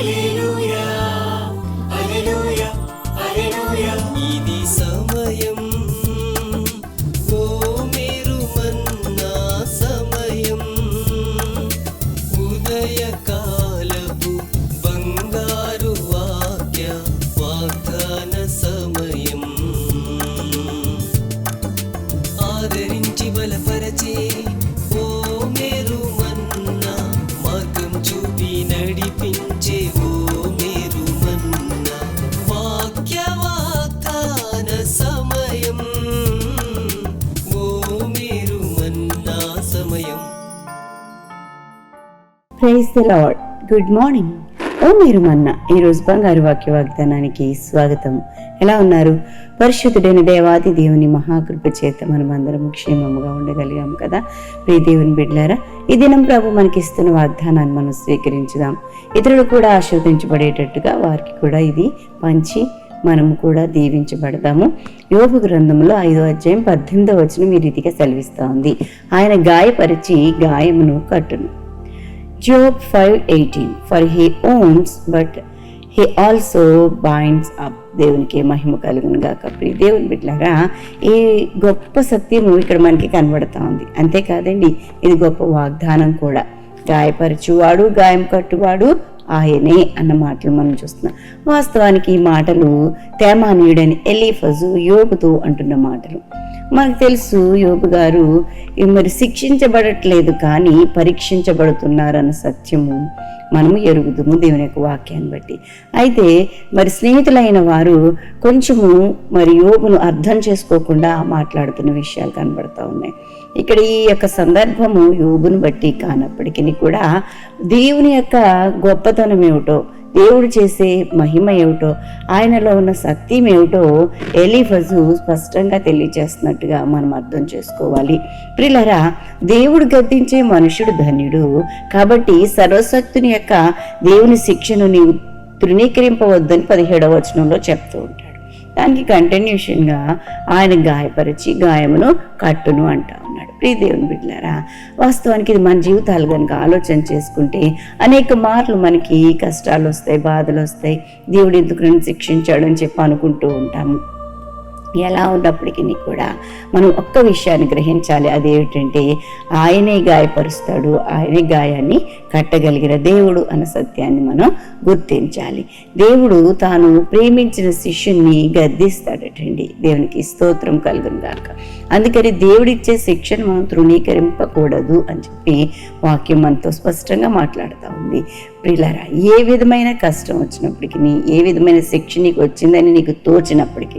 ఇది praise the lord good morning. ఓ మీరు మన్న ఈరోజు బంగారు వాక్య వాగ్దానానికి స్వాగతం. ఎలా ఉన్నారు? పరిశుద్ధుడైన దేవాది దేవుని మహాకృప చేత మనం అందరం క్షేమముగా ఉండగలిగాం కదా? ప్రియ దేవుని బిడ్డారా ఈ దినం ప్రభు మనకి ఇస్తున్న వాగ్దానాన్ని మనం స్వీకరించుదాం. ఇతరులు కూడా ఆశీర్వదించబడేటట్టుగా వారికి కూడా ఇది పంచి మనము కూడా దీవించబడదాము. యోగ గ్రంథంలో ఐదో అధ్యాయం పద్దెనిమిదో వచనం ఈ రీతిగా సెలవిస్తూ ఉంది ఆయన గాయపరిచి గాయమును కట్టును. Job 5:18 For he owns but he also binds up దేవునికి మహిమ కలుగును గాక. ప్రియ దేవుని బిడ్డలారా ఈ గొప్ప సత్యము ఇక్కడ మనకి కనబడతా ఉంది. అంతేకాదండి ఇది గొప్ప వాగ్దానం కూడా. గాయపరచువాడు గాయం కట్టువాడు ఆయనే అన్న మాటలు మనం చూస్తున్నాం. వాస్తవానికి ఈ మాటలు తేమానీయుడని ఎలీఫజు యోగుతో అంటున్న మాటలు. మనకు తెలుసు యోగు గారు మరి శిక్షించబడట్లేదు కానీ పరీక్షించబడుతున్నారన్న సత్యము మనము ఎరుగుదుము దేవుని యొక్క వాక్యాన్ని బట్టి. అయితే మరి స్నేహితులైన వారు కొంచెము మరి యోగును అర్థం చేసుకోకుండా మాట్లాడుతున్న విషయాలు కనబడతా ఉన్నాయి. ఇక్కడ ఈ యొక్క సందర్భము యోగును బట్టి కానప్పటికీ కూడా దేవుని యొక్క గొప్పతనం ఏమిటో దేవుడు చేసే మహిమ ఏమిటో ఆయనలో ఉన్న సత్యం ఏమిటో ఎలిఫజు స్పష్టంగా తెలియజేస్తున్నట్టుగా మనం అర్థం చేసుకోవాలి. ప్రిలరా దేవుడు గద్దించే మనుషుడు ధన్యుడు. కాబట్టి సర్వశక్తుని యొక్క దేవుని శిక్షను నీవు తృణీకరింపవద్దని పదిహేడవ వచనంలో చెప్తూ ఉంటాడు. దానికి కంటిన్యూషన్గా ఆయన గాయపరిచి గాయమును కట్టును అంటా ఉన్నాడు. ప్రియ దేవుని బిడ్డలారా వాస్తవానికి ఇది మన జీవితాలు కనుక ఆలోచన చేసుకుంటే అనేక మార్లు మనకి కష్టాలు వస్తాయి బాధలు వస్తాయి. దేవుడు ఎందుకు నన్ను శిక్షించాడు అని చెప్పి అనుకుంటూ ఉంటాము. ఎలా ఉన్నప్పటికీ కూడా మనం ఒక్క విషయాన్ని గ్రహించాలి. అదేమిటంటే ఆయనే గాయపరుస్తాడు ఆయనే గాయాన్ని కట్టగలిగిన దేవుడు అన్న సత్యాన్ని మనం గుర్తించాలి. దేవుడు తాను ప్రేమించిన శిష్యుణ్ణి గద్దిస్తాడటండి. దేవునికి స్తోత్రం కలుగును గాక. అందుకని దేవుడిచ్చే శిక్షను మనం తృణీకరింపకూడదు అని చెప్పి వాక్యం మనతో స్పష్టంగా మాట్లాడుతూ ఉంది. ప్రిలరా ఏ విధమైన కష్టం వచ్చినప్పటికీ ఏ విధమైన శిక్ష నీకు వచ్చిందని నీకు తోచినప్పటికీ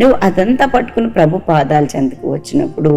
నువ్వు అదంతా పట్టుకుని ప్రభు పాదాల చెంతకు వచ్చినప్పుడు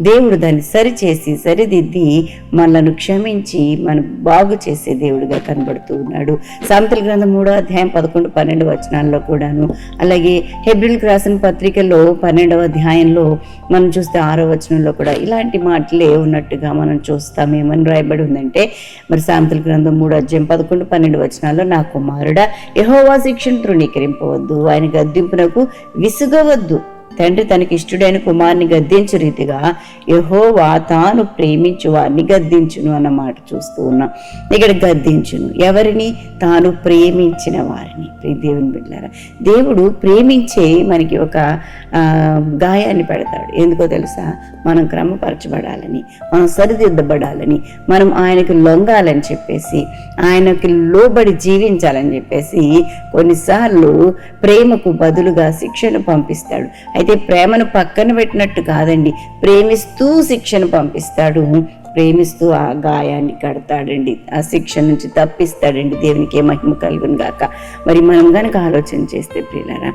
దేవుడు దాన్ని సరిచేసి సరిదిద్ది మనలను క్షమించి మన బాగు చేసే దేవుడిగా కనబడుతూ ఉన్నాడు. సామెతల గ్రంథం మూడో అధ్యాయం పదకొండు పన్నెండు వచనాల్లో కూడాను. అలాగే హెబ్రిల్కి రాసిన పత్రికలో పన్నెండవ అధ్యాయంలో మనం చూస్తే ఆరో వచనంలో కూడా ఇలాంటి మాటలే ఉన్నట్టుగా మనం చూస్తాం ఏమని రాయబడి ఉందంటే మరి సామెతల గ్రంథం మూడో అధ్యాయం పదకొండు పన్నెండు వచనాల్లో నా కుమారుడా యహోవా శిక్షను తృణీకరింపవద్దు. ఆయన గద్దింపునకు విసుగవద్దు. తండ్రి తనకి ఇష్టడైన కుమారుని గద్దించు రీతిగా యహోవా తాను ప్రేమించు వారిని గద్దించును అన్నమాట చూస్తూ ఉన్నాం. ఇక్కడ గద్దించును. ఎవరిని? తాను ప్రేమించిన వారిని. దేవుని బిడ్డారా దేవుడు ప్రేమించే మనకి ఒక గాయాన్ని పెడతాడు. ఎందుకో తెలుసా? మనం క్రమపరచబడాలని మనం సరిదిద్దబడాలని మనం ఆయనకు లొంగాలని చెప్పేసి ఆయనకి లోబడి జీవించాలని చెప్పేసి కొన్నిసార్లు ప్రేమకు బదులుగా శిక్షను పంపిస్తాడు. అయితే ప్రేమను పక్కన పెట్టినట్టు కాదండి. ప్రేమిస్తూ శిక్షను పంపిస్తాడు. ప్రేమిస్తూ ఆ గాయాన్ని కడతాడండి. ఆ శిక్ష నుంచి తప్పిస్తాడండి. దేవునికి ఏ మహిమ కలుగును గాక. మరి మనం కనుక ఆలోచన చేస్తే ప్రియులరా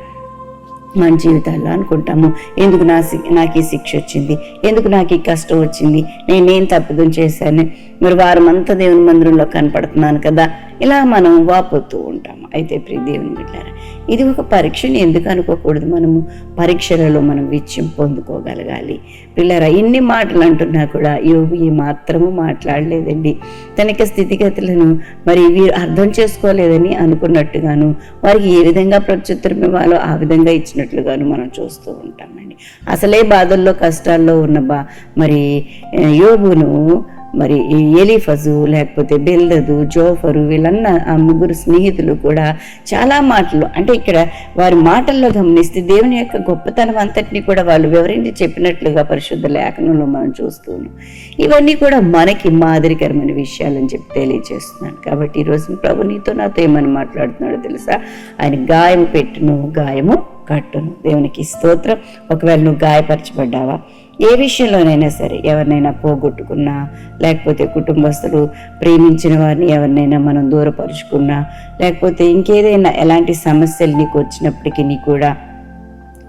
మన జీవితాల్లో అనుకుంటాము ఎందుకు నా సి- నాకు ఈ శిక్ష వచ్చింది? ఎందుకు నాకు ఈ కష్టం వచ్చింది? నేనేం తప్పిదం చేశాను? మరి వారం అంతా దేవుని మందిరంలో కనపడుతున్నాను కదా. ఇలా మనం వాపోతూ ఉంటాము. అయితే ప్రియదేవుని బిడ్డారా ఇది ఒక పరీక్షని ఎందుకు అనుకోకూడదు? మనము పరీక్షలలో మనం విజయం పొందుకోగలగాలి. పిల్లరా ఇన్ని మాటలు అంటున్నా కూడా యోగు మాత్రము మాట్లాడలేదండి. తనకి స్థితిగతులను మరి వీరు అర్థం చేసుకోలేదని అనుకున్నట్టుగాను వారికి ఏ విధంగా ప్రత్యుత్తరం ఇవ్వాలో ఆ విధంగా ఇచ్చినట్లుగాను మనం చూస్తూ ఉంటామండి. అసలే బాధల్లో కష్టాల్లో ఉన్న బా మరి యోగును మరి ఈ ఎలిఫజు లేకపోతే బిల్దదు జోఫరు వీళ్ళన్న ఆ ముగ్గురు స్నేహితులు కూడా చాలా మాటలు. అంటే ఇక్కడ వారి మాటల్లో గమనిస్తే దేవుని యొక్క గొప్పతనం అంతటిని కూడా వాళ్ళు వివరించి చెప్పినట్లుగా పరిశుద్ధ లేఖనంలో మనం చూస్తున్నాం. ఇవన్నీ కూడా మనకి మాదిరికరమైన విషయాలని చెప్పి తెలియజేస్తున్నాను. కాబట్టి ఈరోజు ప్రభు నీతో నాతో ఏమని మాట్లాడుతున్నాడో తెలుసా? ఆయన గాయం పెట్టును గాయము కట్టును. దేవునికి స్తోత్రం. ఒకవేళ నువ్వు గాయపరచబడ్డావా? ఏ విషయంలోనైనా సరే ఎవరినైనా పోగొట్టుకున్నా లేకపోతే కుటుంబస్తులు ప్రేమించిన వారిని ఎవరినైనా మనం దూరపరుచుకున్నా లేకపోతే ఇంకేదైనా ఎలాంటి సమస్యలు నీకు వచ్చినప్పటికీ నీ కూడా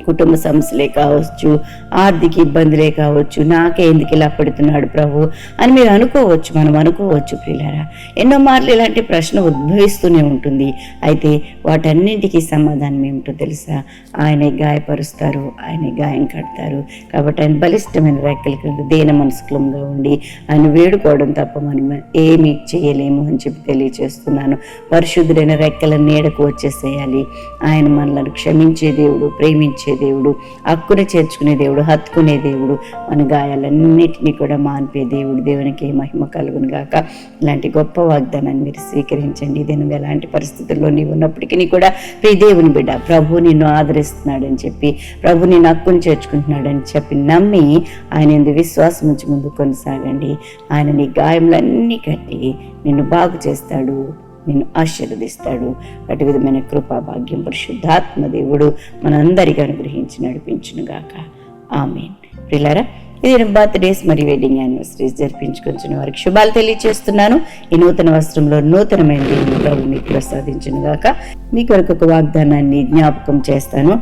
కుటుంబ సమస్యలే కావచ్చు ఆర్థిక ఇబ్బందులే కావచ్చు నాకే ఎందుకు ఇలా పడుతున్నాడు ప్రభు అని మీరు అనుకోవచ్చు మనం అనుకోవచ్చు ప్రియులారా. ఎన్నో మార్లు ఇలాంటి ప్రశ్న ఉద్భవిస్తూనే ఉంటుంది. అయితే వాటన్నింటికీ సమాధానం ఏమిటో తెలుసా? ఆయనే గాయపరుస్తారు ఆయనే గాయం కడతారు. కాబట్టి ఆయన బలిష్టమైన రెక్కల కింద దేన మనసుకులంగా ఉండి ఆయన వేడుకోవడం తప్ప మనం ఏమీ చేయలేము అని చెప్పి తెలియజేస్తున్నాను పరిశుద్ధుడైన రెక్కల నీడకు వచ్చేసేయాలి. ఆయన మనలను క్షమించే దేవుడు ప్రేమించే దేవుడు అక్కున చేర్చుకునే దేవుడు హత్తుకునే దేవుడు మన గాయాలన్నిటినీ కూడా మాన్పే దేవుడు దేవునికి మహిమ కలుగును గాక. ఇలాంటి గొప్ప వాగ్దానాన్ని మీరు స్వీకరించండి. ఇది నువ్వు ఎలాంటి పరిస్థితుల్లో నీవు ఉన్నప్పటికీ కూడా ప్రియ దేవుని బిడ్డ ప్రభు నిన్ను ఆదరిస్తున్నాడని చెప్పి ప్రభు నిన్ను హక్కును చేర్చుకుంటున్నాడని చెప్పి నమ్మి ఆయన ఎందు విశ్వాసం ఉంచి ముందు కొనసాగండి. ఆయన నీ గాయములన్నీ కట్టి నిన్ను బాగు చేస్తాడు. నిన్ను ఆశీర్వదిస్తాడు. అటు విధమైన కృపా భాగ్యం పరిశుద్ధాత్మ దేవుడు మనందరికీ అనుగ్రహించి నడిపించునుగాక. ఆమెన్. పిల్లరా ఇది బర్త్డేస్ మరియు వెడ్డింగ్ యానివర్సరీస్ జరిపించుకొచ్చిన వారికి శుభాలు తెలియజేస్తున్నాను ఈ నూతన వస్త్రంలో నూతనమైన దేవుని ప్రభు మీకు ప్రసాదించునుగాక. మీ కొరకు ఒక వాగ్దానాన్ని జ్ఞాపకం చేస్తాను.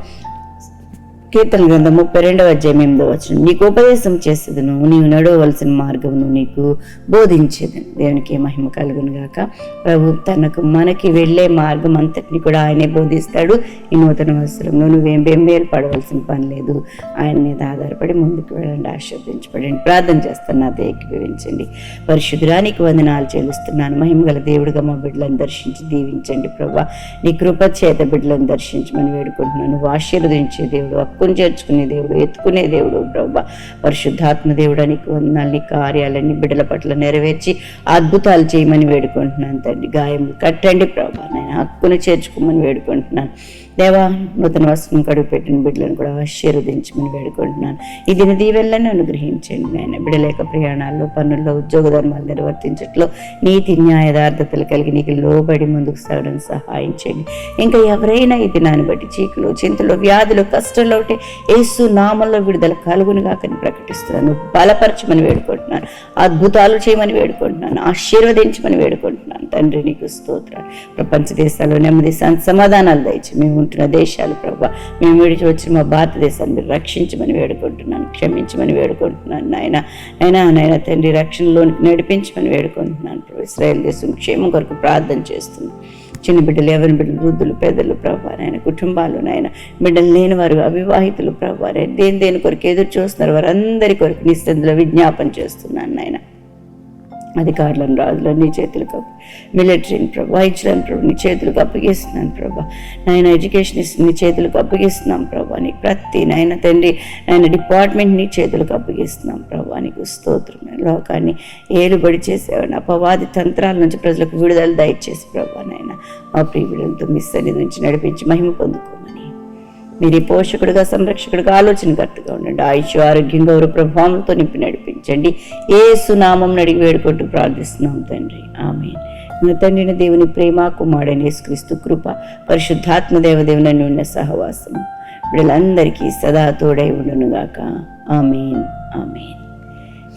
కీర్తన గ్రంథం ముప్పై రెండవ అధ్యాయం ఎనిమిదో వచ్చిన నీకు ఉపదేశం చేసేదను నీవు నడవలసిన మార్గమును నీకు బోధించేదను. దేవునికి మహిమ కలుగును గాక. ప్రభు తనకు మనకి వెళ్ళే మార్గం అంతటిని కూడా ఆయనే బోధిస్తాడు. ఈ నూతన వస్త్రంలో నువ్వేం బెంబేలు పడవలసిన పని లేదు. ఆయన మీద ఆధారపడి ముందుకు వెళ్ళండి ఆశీర్వదించబడండి. ప్రార్థన చేస్తాను నా ఏకీభవించండి పరిశుద్ధురానికి వందనాలు చెల్లిస్తున్నాను. మహిమ గల దేవుడిగా మా బిడ్డలను దర్శించి దీవించండి ప్రభా. నీ కృప చేత బిడ్డలను దర్శించమని వేడుకుంటున్నాను. నువ్వు ఆశీర్వదించే దేవుడు. హక్కును చేర్చుకునే దేవుడు ఎత్తుకునే దేవుడు ప్రభా. పరిశుద్ధాత్మ దేవుడు నీకు వందనాలు కార్యాలన్నీ బిడ్డల పట్ల నెరవేర్చి అద్భుతాలు చేయమని వేడుకుంటున్నాను తండ్రి. గాయం కట్టండి ప్రభా. నేను హక్కును చేర్చుకోమని వేడుకుంటున్నాను. దేవా నూతన వస్త్రం కడుగు పెట్టిన బిడ్డలను కూడా ఆశీర్వదించమని వేడుకుంటున్నాను. ఈ దిన దీవెళ్ళని అనుగ్రహించండి నేను బిడలేక ప్రయాణాల్లో పనుల్లో ఉద్యోగ ధర్మాలు నిర్వర్తించట్లో నీతి న్యాయదార్థతలు కలిగి నీకు లోబడి ముందుకు సాగడం సహాయం చేయండి. ఇంకా ఎవరైనా ఈ దినాన్ని బట్టి చీకులు చింతలు వ్యాధులు కష్టంలో ఉంటే ఏసు నామంలో విడుదల కలుగును కాకని ప్రకటిస్తున్నాను. బలపరచమని వేడుకుంటున్నాను. అద్భుతాలు చేయమని వేడుకుంటున్నాను. ఆశీర్వదించమని వేడుకుంటున్నాను. తండ్రి నీకు స్తోత్ర ప్రపంచ దేశాల్లో నెమ్మది సమాధానాలు దయచి. మేము ఉంటున్న దేశాలు ప్రభా మేము విడిచి వచ్చిన మా భారతదేశాన్ని మీరు రక్షించమని వేడుకుంటున్నాను క్షమించమని వేడుకుంటున్నాను నాయన. అయినా నాయన తండ్రి రక్షణలోనికి నడిపించమని వేడుకుంటున్నాను ప్రభు. ఇస్రాయల్ దేశం క్షేమం కొరకు ప్రార్థన చేస్తున్నాను చిన్న బిడ్డలు ఎవరి బిడ్డలు వృద్ధులు పేదలు ప్రభా నాయన కుటుంబాలు నాయన. బిడ్డలు లేని వారు అవివాహితులు ప్రభా దేని దేని కొరకు ఎదురు చూస్తున్నారు వారందరి కొరకు నిస్తందులో విజ్ఞాపన చేస్తున్నాను నాయన. అధికారులను రాజులను నీ చేతులకు అప్పు. మిలిటరీని ప్రభు వైద్యులను ప్రభు నీ చేతులకు అప్పగిస్తున్నాను ప్రభా. నాయన ఎడ్యుకేషన్ నీ చేతులకు అప్పగిస్తున్నాం ప్రభా నీకు ప్రతి నాయన తండ్రి నాయన డిపార్ట్మెంట్ నీ చేతులకు అప్పగిస్తున్నాం ప్రభా నీకు స్తోత్రం లోకాన్ని ఏలుబడి చేసేవాడిని అపవాది తంత్రాల నుంచి ప్రజలకు విడుదల దయచేసి ప్రభా నాయన మా విడుదలతో మిస్ అనేది నుంచి నడిపించి మహిమ పొందుకోమని మీరే పోషకుడుగా సంరక్షకుడుగా ఆలోచనకర్తగా ఉండండి. ఆయుష్ ఆరోగ్యంగా ఎవరు ప్రభావంతో నింపి నడిపించండి. ఏ సునామం అడిగి వేడుకుంటూ ప్రార్థిస్తున్నాం తండ్రి. ఆమె మన దేవుని ప్రేమ కుమారుడైన యేసుక్రీస్తు కృప పరిశుద్ధాత్మ దేవదేవుని ఉన్న సహవాసము వీళ్ళందరికీ సదా తోడై ఉండునుగాక. Amen. Amen.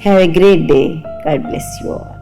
Have a great day God bless you all